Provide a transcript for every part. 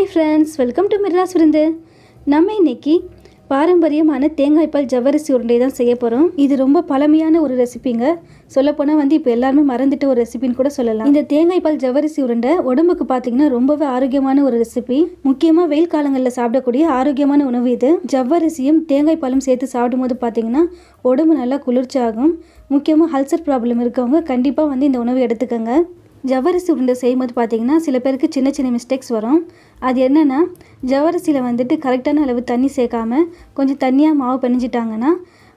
Hi friends welcome to Mirras Virundhu நம்ம இன்றைக்கி பாரம்பரியமான தேங்காய்ப்பால் ஜவ்வரிசி உருண்டை தான் செய்ய போகிறோம் இது ரொம்ப பழமையான ஒரு ரெசிபிங்க சொல்லப்போனால் வந்து இப்போ எல்லாருமே மறந்துட்டு ஒரு ரெசிபின்னு கூட சொல்லலாம். இந்த தேங்காய்ப்பால் ஜவ்வரிசி உருண்டை உடம்புக்கு பார்த்தீங்கன்னா ரொம்பவே ஆரோக்கியமான ஒரு ரெசிபி முக்கியமாக வெயில் காலங்களில் சாப்பிடக்கூடிய ஆரோக்கியமான உணவு இது. ஜவ்வரிசியும் தேங்காய்ப்பாலும் சேர்த்து சாப்பிடும்போது பார்த்தீங்கன்னா உடம்பு நல்லா குளிர்ச்சியாகும். முக்கியமாக அல்சர் ப்ராப்ளம் இருக்கவங்க கண்டிப்பாக வந்து இந்த உணவு எடுத்துக்கோங்க. ஜவ்வரிசி உருண்டை செய்யும்போது பார்த்தீங்கன்னா சில பேருக்கு சின்ன சின்ன மிஸ்டேக்ஸ் வரும். அது என்னென்னா ஜவரிசியில் வந்துட்டு கரெக்டான அளவு தண்ணி சேர்க்காமல் கொஞ்சம் தண்ணியாக மாவு பிணைஞ்சிட்டாங்கன்னா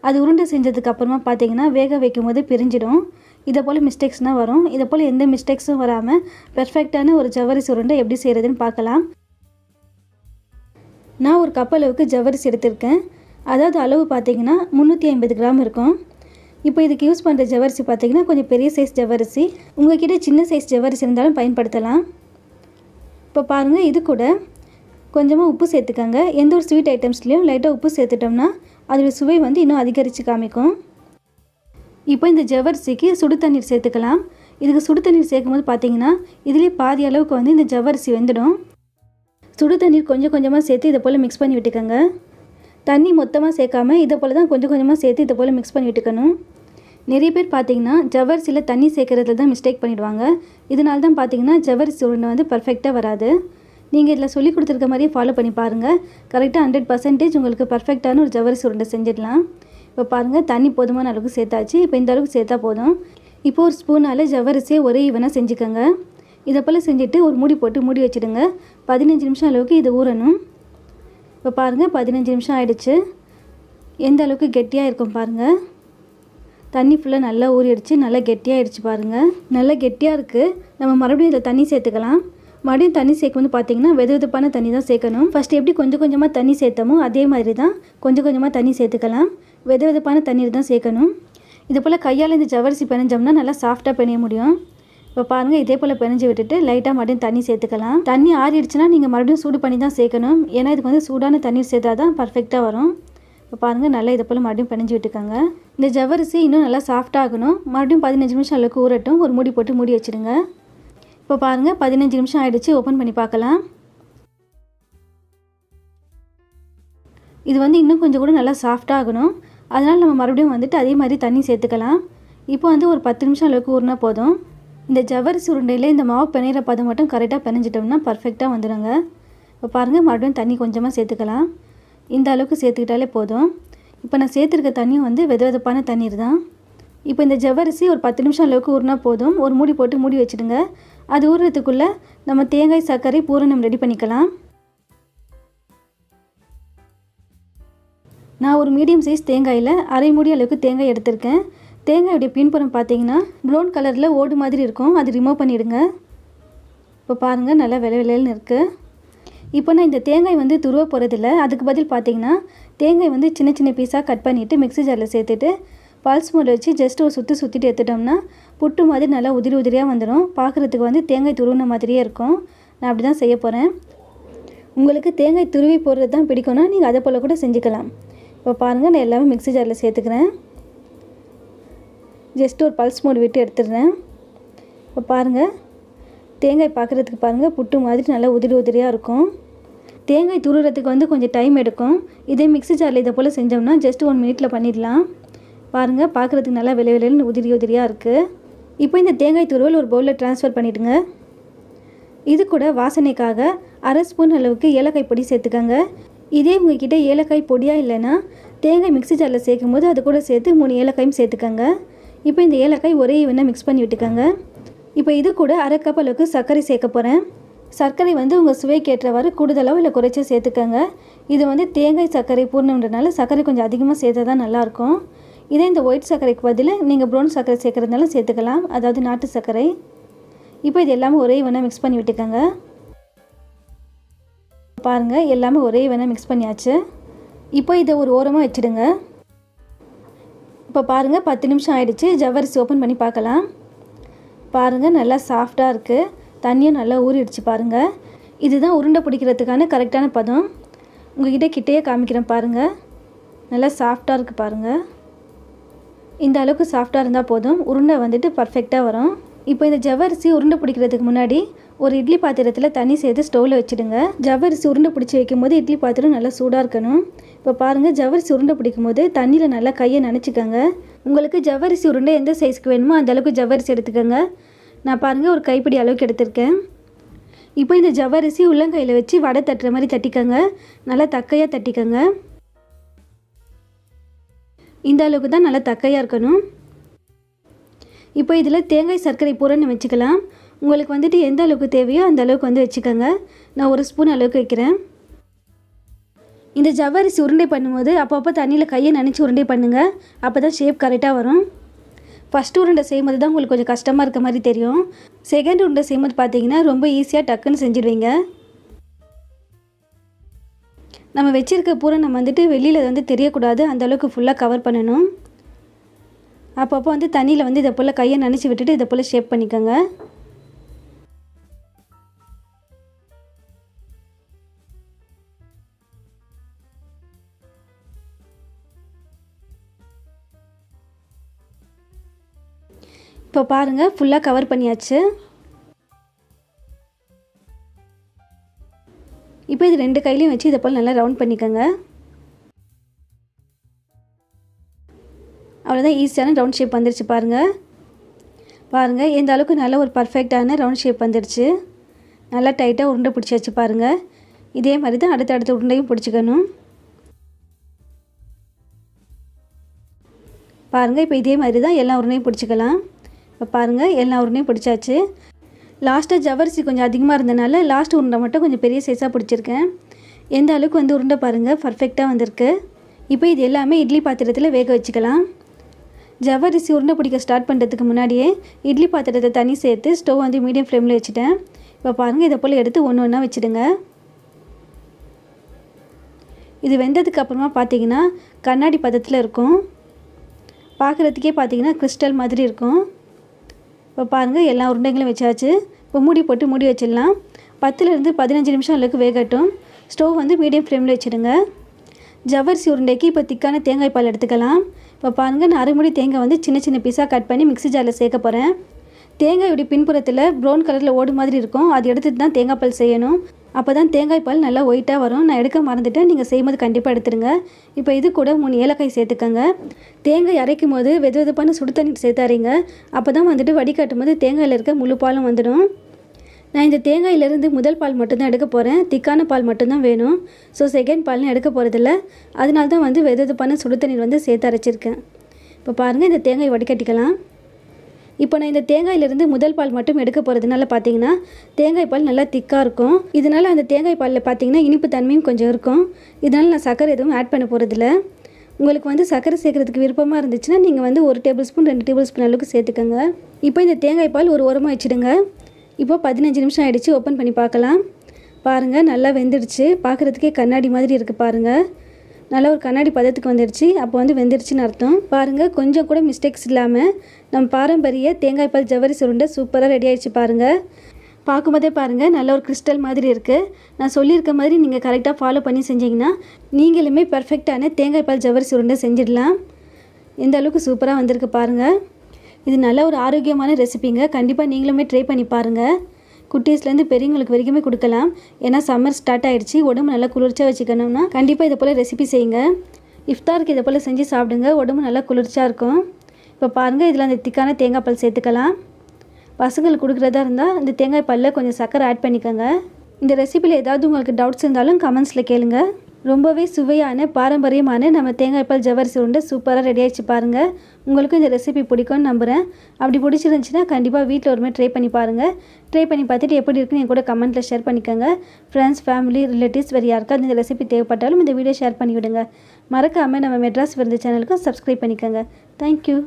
அது உருண்டை செஞ்சதுக்கு அப்புறமா பார்த்தீங்கன்னா வேக வைக்கும் போது பிரிஞ்சிடும். இதை போல் மிஸ்டேக்ஸ்னால் வரும். இதை போல் எந்த மிஸ்டேக்ஸும் வராமல் பெர்ஃபெக்டான ஒரு ஜவ்வரிசி உருண்டை எப்படி செய்கிறதுன்னு பார்க்கலாம். நான் ஒரு கப் அளவுக்கு எடுத்திருக்கேன். அதாவது அளவு பார்த்தீங்கன்னா முந்நூற்றி ஐம்பது கிராம் இருக்கும். இப்போ இதுக்கு யூஸ் பண்ணுற ஜவரிசி பார்த்தீங்கன்னா கொஞ்சம் பெரிய சைஸ் ஜவ்வரிசி. உங்ககிட்ட சின்ன சைஸ் ஜவரிசி இருந்தாலும் பயன்படுத்தலாம். இப்போ பாருங்கள் இது கூட கொஞ்சமாக உப்பு சேர்த்துக்கோங்க. எந்த ஒரு ஸ்வீட் ஐட்டம்ஸ்லேயும் லைட்டாக உப்பு சேர்த்துட்டோம்னா அதோடய சுவை வந்து இன்னும் அதிகரித்து காமிக்கும். இப்போ இந்த ஜவ்வரிசிக்கு சுடு தண்ணீர் சேர்த்துக்கலாம். இதுக்கு சுடு தண்ணீர் சேர்க்கும்போது பார்த்தீங்கன்னா இதுலேயே பாதி அளவுக்கு வந்து இந்த ஜவ்வரிசி வெந்துடும். சுடு தண்ணீர் கொஞ்சம் கொஞ்சமாக சேர்த்து இதை போல் மிக்ஸ் பண்ணி விட்டுக்கோங்க. தண்ணி மொத்தமாக சேர்க்காம இதை போல் தான் கொஞ்சம் கொஞ்சமாக சேர்த்து இதை போல் மிக்ஸ் பண்ணி விட்டுக்கணும். நிறைய பேர் பார்த்தீங்கன்னா ஜவ்வரிசியில் தண்ணி சேர்க்கறதுல தான் மிஸ்டேக் பண்ணிடுவாங்க. இதனால தான் பார்த்தீங்கன்னா ஜவரிசி உருண்டை வந்து பர்ஃபெக்டாக வராது. நீங்கள் இதில் சொல்லி கொடுத்துருக்க மாதிரியே ஃபாலோ பண்ணி பாருங்கள் கரெக்டாக ஹண்ட்ரட் பர்சன்டேஜ் உங்களுக்கு பர்ஃபெக்டான ஒரு ஜவ்வரிசி உருண்டை செஞ்சிடலாம். இப்போ பாருங்கள் தண்ணி போதுமான அளவுக்கு சேர்த்தாச்சு. இப்போ இந்த அளவுக்கு சேர்த்தா போதும். இப்போ ஒரு ஸ்பூனால் ஜவரிசியை ஒரே ஈவனாக செஞ்சுக்கோங்க. இதை போல் செஞ்சுட்டு ஒரு மூடி போட்டு மூடி வச்சுடுங்க. பதினஞ்சு நிமிஷம் அளவுக்கு இது ஊறணும். இப்போ பாருங்கள் பதினஞ்சு நிமிஷம் ஆயிடுச்சு. எந்த அளவுக்கு கெட்டியாக இருக்கும் பாருங்கள் தண்ணி ஃபுல்லாக நல்லா ஊறிடுச்சு நல்லா கெட்டியாகிடுச்சு பாருங்கள் நல்லா கெட்டியாக இருக்குது நம்ம மறுபடியும் இதில் தண்ணி சேர்த்துக்கலாம். மறுபடியும் தண்ணி சேர்க்கும் வந்து பார்த்தீங்கன்னா வெது வெதுப்பான தண்ணி தான் சேர்க்கணும். ஃபஸ்ட்டு எப்படி கொஞ்சம் கொஞ்சமாக தண்ணி சேர்த்தோமோ அதே மாதிரி தான் கொஞ்சம் கொஞ்சமாக தண்ணி சேர்த்துக்கலாம். வெது வெதுப்பான தண்ணீர் தான் சேர்க்கணும். இது போல் கையால் இந்த ஜவரிசி பிணைஞ்சோம்னா நல்லா சாஃப்டாக பிணைய முடியும். இப்போ பாருங்கள் இதே போல் பிணைஞ்சு விட்டுட்டு லைட்டாக மறுபடியும் தண்ணி சேர்த்துக்கலாம். தண்ணி ஆறிடுச்சுன்னா நீங்கள் மறுபடியும் சூடு பண்ணி தான் சேர்க்கணும். ஏன்னா இதுக்கு வந்து சூடான தண்ணீர் சேர்த்தா தான் பர்ஃபெக்டாக வரும். இப்போ பாருங்கள் நல்லா இதை போல் மறுபடியும் பிணைஞ்சு விட்டுக்கோங்க. இந்த ஜவ்வரிசி இன்னும் நல்லா சாஃப்டாகணும் மறுபடியும் பதினஞ்சு நிமிஷம் அளவுக்கு ஊறட்டும் ஒரு மூடி போட்டு மூடி வச்சுருங்க இப்போ பாருங்கள் பதினஞ்சு நிமிஷம் ஆகிடுச்சு ஓப்பன் பண்ணி பார்க்கலாம். இது வந்து இன்னும் கொஞ்சம் கூட நல்லா சாஃப்டாகணும் அதனால் நம்ம மறுபடியும் வந்துட்டு அதே மாதிரி தண்ணி சேர்த்துக்கலாம். இப்போ வந்து ஒரு பத்து நிமிஷம் அளவுக்கு ஊறினா போதும். இந்த ஜவ்வரிசி உருண்டையில் இந்த மாவு பிணையிற பதம் மட்டும் கரெக்டாக பிணைஞ்சிட்டோம்னா பர்ஃபெக்டாக வந்துடுங்க இப்போ பாருங்கள் மறுபடியும் தண்ணி கொஞ்சமாக சேர்த்துக்கலாம். இந்த அளவுக்கு சேர்த்துக்கிட்டாலே போதும். இப்போ நான் சேர்த்துருக்க தண்ணியும் வந்து வெத வெதப்பான தண்ணீர் தான். இப்போ இந்த ஜவ்வரிசி ஒரு பத்து நிமிஷம் அளவுக்கு ஊறினா போதும். ஒரு மூடி போட்டு மூடி வச்சுடுங்க. அது ஊறுறதுக்குள்ளே நம்ம தேங்காய் சர்க்கரை பூரணம் ரெடி பண்ணிக்கலாம். நான் ஒரு மீடியம் சைஸ் தேங்காயில் அரை மூடி அளவுக்கு தேங்காய் எடுத்திருக்கேன். தேங்காயுடைய பின்புறம் பார்த்தீங்கன்னா ப்ரௌன் கலரில் ஓடு மாதிரி இருக்கும். அது ரிமூவ் பண்ணிவிடுங்க இப்போ பாருங்கள் நல்லா விலை விலைன்னு இருக்குது இப்போ நான் இந்த தேங்காய் வந்து துருவ போகிறதில்ல அதுக்கு பதில் பார்த்தீங்கன்னா தேங்காய் வந்து சின்ன சின்ன பீஸாக கட் பண்ணிவிட்டு மிக்ஸி ஜாரில் சேர்த்துட்டு பல்ஸ் மூடி வச்சு ஜஸ்ட் ஒரு சுற்றி சுற்றிட்டு எடுத்துட்டோம்னா புட்டு மாதிரி நல்லா உதிரி உதிரியாக வந்துடும் பார்க்குறதுக்கு வந்து தேங்காய் துருவின மாதிரியே இருக்கும். நான் அப்படி தான் செய்ய போகிறேன் உங்களுக்கு தேங்காய் துருவி போடுறது தான் பிடிக்கும்னா நீங்கள் அதை போல் கூட செஞ்சுக்கலாம். இப்போ பாருங்கள் நான் எல்லாமே மிக்ஸி ஜாரில் சேர்த்துக்கிறேன். ஜஸ்ட் ஒரு பல்ஸ் மூடி விட்டு எடுத்துடுறேன். இப்போ பாருங்கள் தேங்காய் பார்க்குறதுக்கு பாருங்கள் புட்டு மாதிரி நல்லா உதிரி உதிரியாக இருக்கும். தேங்காய் துருறதுக்கு வந்து கொஞ்சம் டைம் எடுக்கும். இதே மிக்ஸி ஜாரில் இதை போல் செஞ்சோம்னா ஜஸ்ட் ஒன் மினிட்டில் பண்ணிடலாம். பாருங்கள் பார்க்குறதுக்கு நல்லா விலை விலைன்னு உதிரி உதிரியாக இருக்குது இப்போ இந்த தேங்காய் துருவல் ஒரு பவுலில் ட்ரான்ஸ்ஃபர் பண்ணிவிடுங்க இது கூட வாசனைக்காக அரை ஸ்பூன் அளவுக்கு ஏலக்காய் பொடி சேர்த்துக்கோங்க. இதே உங்ககிட்ட ஏலக்காய் பொடியாக இல்லைன்னா தேங்காய் மிக்ஸி ஜாரில் சேர்க்கும் போது அது கூட சேர்த்து மூணு ஏலக்காயும் சேர்த்துக்கோங்க. இப்போ இந்த ஏலக்காய் ஒரே ஈவனாக மிக்ஸ் பண்ணி விட்டுக்கோங்க. இப்போ இது கூட அரை கப் அளவுக்கு சர்க்கரை சேர்க்க போகிறேன் சர்க்கரை வந்து உங்கள் சுவைக்கு ஏற்றவாறு கூடுதலாக இல்லை குறைச்சி சேர்த்துக்கோங்க. இது வந்து தேங்காய் சர்க்கரை பூர்ணம்ன்றனால சர்க்கரை கொஞ்சம் அதிகமாக சேர்த்தா தான் நல்லாயிருக்கும். இதே இந்த ஒயிட் சர்க்கரைக்கு பதில் நீங்கள் ப்ரௌன் சர்க்கரை சேர்க்குறதுனால சேர்த்துக்கலாம். அதாவது நாட்டு சர்க்கரை. இப்போ இது எல்லாமே ஒரே வேணால் மிக்ஸ் பண்ணி விட்டுக்கோங்க. பாருங்கள் எல்லாமே ஒரே வேணால் மிக்ஸ் பண்ணியாச்சு. இப்போ இதை ஒரு ஓரமாக வச்சுடுங்க. இப்போ பாருங்கள் பத்து நிமிஷம் ஆகிடுச்சு ஜவ்வரிசி ஓப்பன் பண்ணி பார்க்கலாம். பாருங்கள் நல்லா சாஃப்டாக இருக்குது தண்ணியும் நல்லா ஊறிடுச்சு பாருங்கள் இதுதான் உருண்டை பிடிக்கிறதுக்கான கரெக்டான பதம். உங்கள்கிட்ட கிட்டேயே காமிக்கிறேன் பாருங்கள் நல்லா சாஃப்டாக இருக்குது பாருங்கள் இந்த அளவுக்கு சாஃப்டாக இருந்தால் போதும். உருண்டை வந்துட்டு பர்ஃபெக்டாக வரும். இப்போ இந்த ஜவ்வரிசி உருண்டை பிடிக்கிறதுக்கு முன்னாடி ஒரு இட்லி பாத்திரத்தில் தண்ணி சேர்த்து ஸ்டவ்வில் வச்சுடுங்க. ஜவ்வரிசி உருண்டை பிடிச்சி வைக்கும் போது இட்லி பாத்திரம் நல்லா சூடாக இருக்கணும். இப்போ பாருங்கள் ஜவ்வரிசி உருண்டை பிடிக்கும் போது தண்ணியில் நல்லா கையை நினச்சிக்கோங்க. உங்களுக்கு ஜவ்வரிசி உருண்டை எந்த சைஸ்க்கு வேணுமோ அந்தளவுக்கு ஜவ்வரிசி எடுத்துக்கோங்க. நான் பாருங்கள் ஒரு கைப்பிடி அளவுக்கு எடுத்திருக்கேன். இப்போ இந்த ஜவ்வரிசி உள்ளங்கையில் வச்சு வடை தட்டுற மாதிரி தட்டிக்கோங்க. நல்லா தக்கையாக தட்டிக்கோங்க. இந்த அளவுக்கு தான் நல்லா தக்கையாக இருக்கணும். இப்போ இதில் தேங்காய் சர்க்கரை பூரன்னு வச்சுக்கலாம். உங்களுக்கு வந்துட்டு எந்த அளவுக்கு தேவையோ அந்த அளவுக்கு வந்து வச்சுக்கோங்க. நான் ஒரு ஸ்பூன் அளவுக்கு வைக்கிறேன். இந்த ஜவ்வரிசி உருண்டை பண்ணும்போது அப்பப்போ தண்ணியில் கையை நினச்சி உருண்டை பண்ணுங்கள் அப்போ தான் ஷேப் கரெக்டாக வரும். ஃபஸ்ட் உருண்டை செய்யும்போது தான் உங்களுக்கு கொஞ்சம் கஷ்டமாக இருக்க மாதிரி தெரியும். செகண்ட் உருண்டை செய்யும்போது பார்த்தீங்கன்னா ரொம்ப ஈஸியாக டக்குன்னு செஞ்சுடுவீங்க. நம்ம வச்சுருக்க பூரை நம்ம வந்துட்டு வெளியில் வந்து தெரியக்கூடாது. அந்தளவுக்கு ஃபுல்லாக கவர் பண்ணணும். அப்பப்போ வந்து தண்ணியில் வந்து இதை போல் கையை நினச்சி விட்டுட்டு இதை போல் ஷேப் பண்ணிக்கோங்க. இப்போ பாருங்கள் ஃபுல்லாக கவர் பண்ணியாச்சு. இப்போ இது ரெண்டு கையிலையும் வச்சு இதை போல் நல்லா ரவுண்ட் பண்ணிக்கோங்க. அவ்வளோதான் ஈஸியான ரவுண்ட் ஷேப் வந்துருச்சு பாருங்கள் பாருங்கள் எந்த அளவுக்கு நல்ல ஒரு பர்ஃபெக்டான ரவுண்ட் ஷேப் வந்துருச்சு. நல்லா டைட்டாக உருண்டை பிடிச்சி வச்சு பாருங்கள் இதே மாதிரி தான் அடுத்த அடுத்த உருண்டையும் பிடிச்சிக்கணும். பாருங்கள் இப்போ இதே மாதிரி தான் எல்லா உருண்டையும் பிடிச்சிக்கலாம். இப்போ பாருங்கள் எல்லா உருண்டையும் பிடிச்சாச்சு. லாஸ்ட்டாக ஜவரிசி கொஞ்சம் அதிகமாக இருந்தனால லாஸ்ட் உருண்டை மட்டும் கொஞ்சம் பெரிய சைஸாக பிடிச்சிருக்கேன். எந்த அளவுக்கு வந்து உருண்டை பாருங்கள் பர்ஃபெக்டாக வந்திருக்கு. இப்போ இது எல்லாமே இட்லி பாத்திரத்தில் வேக வச்சுக்கலாம். ஜவ்வரிசி உருண்டை பிடிக்க ஸ்டார்ட் பண்ணுறதுக்கு முன்னாடியே இட்லி பாத்திரத்தை தண்ணி சேர்த்து ஸ்டவ் வந்து மீடியம் ஃப்ளேமில் வச்சுட்டேன். இப்போ பாருங்கள் இதை போல் எடுத்து ஒன்று ஒன்றா வச்சுடுங்க. இது வெந்ததுக்கு அப்புறமா பார்த்தீங்கன்னா கண்ணாடி பதத்தில் இருக்கும். பார்க்குறதுக்கே பார்த்தீங்கன்னா கிறிஸ்டல் மாதிரி இருக்கும். இப்போ பாருங்கள் எல்லா உருண்டைகளும் வச்சாச்சு. இப்போ மூடி போட்டு மூடி வச்சிடலாம். பத்துலேருந்து பதினஞ்சு நிமிஷம் அளவுக்கு வேகட்டும். ஸ்டவ் வந்து மீடியம் ஃப்ளேமில் வச்சுடுங்க. ஜவ்வரிசி உருண்டைக்கு இப்போ திக்கான தேங்காய் பால் எடுத்துக்கலாம். இப்போ பாருங்கள் நான் அரைமுடி தேங்காய் வந்து சின்ன சின்ன பீஸாக கட் பண்ணி மிக்ஸி ஜாரில் சேர்க்க போகிறேன் தேங்காயுடைய பின்புறத்தில் ப்ரௌன் கலரில் ஓடு மாதிரி இருக்கும். அது எடுத்துட்டு தான் தேங்காய் பால் செய்யணும். அப்போ தான் தேங்காய் பால் நல்லா ஒயிட்டாக வரும். நான் எடுக்க மறந்துட்டேன். நீங்கள் செய்யும்போது கண்டிப்பாக எடுத்துருங்க. இப்போ இது கூட மூணு ஏலக்காய் சேர்த்துக்கோங்க. தேங்காய் அரைக்கும் போது வெது வெதுப்பான சுடு தண்ணி சேர்த்தாரிங்க அப்போ தான் வந்துட்டு வடிகட்டும் போது தேங்காயில் இருக்க முழு பாலும் வந்துடும். நான் இந்த தேங்காயிலேருந்து முதல் பால் மட்டும்தான் எடுக்க போகிறேன் திக்கான பால் மட்டும்தான் வேணும். ஸோ செகண்ட் பால்னு எடுக்க போகிறதில்ல அதனால தான் வந்து வெதுப்பான சுடு தண்ணீர் வந்து சேர்த்து அரைச்சிருக்கேன். இப்போ பாருங்கள் இந்த தேங்காய் வடிகட்டிக்கலாம். இப்போ நான் இந்த தேங்காயிலிருந்து முதல் பால் மட்டும் எடுக்க போகிறதுனால பார்த்தீங்கன்னா தேங்காய் பால் நல்லா திக்காக இருக்கும். இதனால் அந்த தேங்காய் பாலில் பார்த்தீங்கன்னா இனிப்பு தன்மையும் கொஞ்சம் இருக்கும். இதனால் நான் சர்க்கரை எதுவும் ஆட் பண்ண போகிறதில்ல உங்களுக்கு வந்து சர்க்கரை சேர்க்குறதுக்கு விருப்பமாக இருந்துச்சுன்னா நீங்கள் வந்து ஒரு டேபிள் ஸ்பூன் ரெண்டு டேபிள் ஸ்பூன் அளவுக்கு சேர்த்துக்கோங்க. இப்போ இந்த தேங்காய் பால் ஒரு உரமாக வச்சுடுங்க. இப்போ பதினஞ்சு நிமிஷம் ஆகிடுச்சு ஓப்பன் பண்ணி பார்க்கலாம். பாருங்கள் நல்லா வெந்துடுச்சு. பார்க்குறதுக்கே கண்ணாடி மாதிரி இருக்குது பாருங்கள் நல்லா ஒரு கண்ணாடி பதத்துக்கு வந்துடுச்சு. அப்போ வந்து வெந்துடுச்சுன்னு அர்த்தம். பாருங்கள் கொஞ்சம் கூட மிஸ்டேக்ஸ் இல்லாமல் நம்ம பாரம்பரிய தேங்காய் பால் ஜவரி சுருண்டை சூப்பராக ரெடி ஆகிடுச்சு பாருங்கள் பார்க்கும்போதே பாருங்கள் நல்ல ஒரு கிறிஸ்டல் மாதிரி இருக்குது நான் சொல்லியிருக்க மாதிரி நீங்கள் கரெக்டாக ஃபாலோ பண்ணி செஞ்சீங்கன்னா நீங்களுமே பர்ஃபெக்டான தேங்காய் பால் ஜவரி சுருண்டை செஞ்சிடலாம். எந்த அளவுக்கு சூப்பராக வந்திருக்கு பாருங்கள் இது நல்ல ஒரு ஆரோக்கியமான ரெசிபிங்க கண்டிப்பாக நீங்களுமே ட்ரை பண்ணி பாருங்கள் குட்டீஸ்லேருந்து பெரியவங்களுக்கு வரைக்குமே கொடுக்கலாம். ஏன்னா சம்மர் ஸ்டார்ட் ஆகிடுச்சு உடம்பு நல்லா குளிர்ச்சியாக வச்சுக்கணும்னா கண்டிப்பாக இதை போல் ரெசிபி செய்யுங்க. இஃப்தாருக்கு இதை போல் செஞ்சு சாப்பிடுங்க. உடம்பு நல்லா குளிர்ச்சியாக இருக்கும். இப்போ பாருங்கள் இதில் அந்த திக்கான தேங்காய் பால் சேர்த்துக்கலாம். பசங்களுக்கு கொடுக்குறதா இருந்தால் இந்த தேங்காய் பாலில் கொஞ்சம் சர்க்கரை ஆட் பண்ணிக்கோங்க. இந்த ரெசிபியில் ஏதாவது உங்களுக்கு டவுட்ஸ் இருந்தாலும் கமெண்ட்ஸில் கேளுங்கள் ரொம்பவே சுவையான பாரம்பரியமான நம்ம தேங்காய் பால் ஜவரிசி உருண்டை சூப்பராக ரெடி ஆகிடுச்சு பாருங்கள் உங்களுக்கும் இந்த ரெசிபி பிடிக்கும்னு நம்புகிறேன் அப்படி பிடிச்சிருந்துச்சின்னா கண்டிப்பாக வீட்டில் ஒருமே ட்ரை பண்ணி பாருங்கள் ட்ரை பண்ணி பார்த்துட்டு எப்படி இருக்குன்னு என் கூட கமெண்ட்டில் ஷேர் பண்ணிக்கோங்க. ஃப்ரெண்ட்ஸ் ஃபேமிலி ரிலேட்டிவ்ஸ் வேறு யாருக்காவது இந்த ரெசிபி தேவைப்பட்டாலும் இந்த வீடியோ ஷேர் பண்ணிவிடுங்க. மறக்காமல் நம்ம மெட்ராஸ் விருந்து சேனலுக்கும் சப்ஸ்கிரைப் பண்ணிக்கோங்க. தேங்க்யூ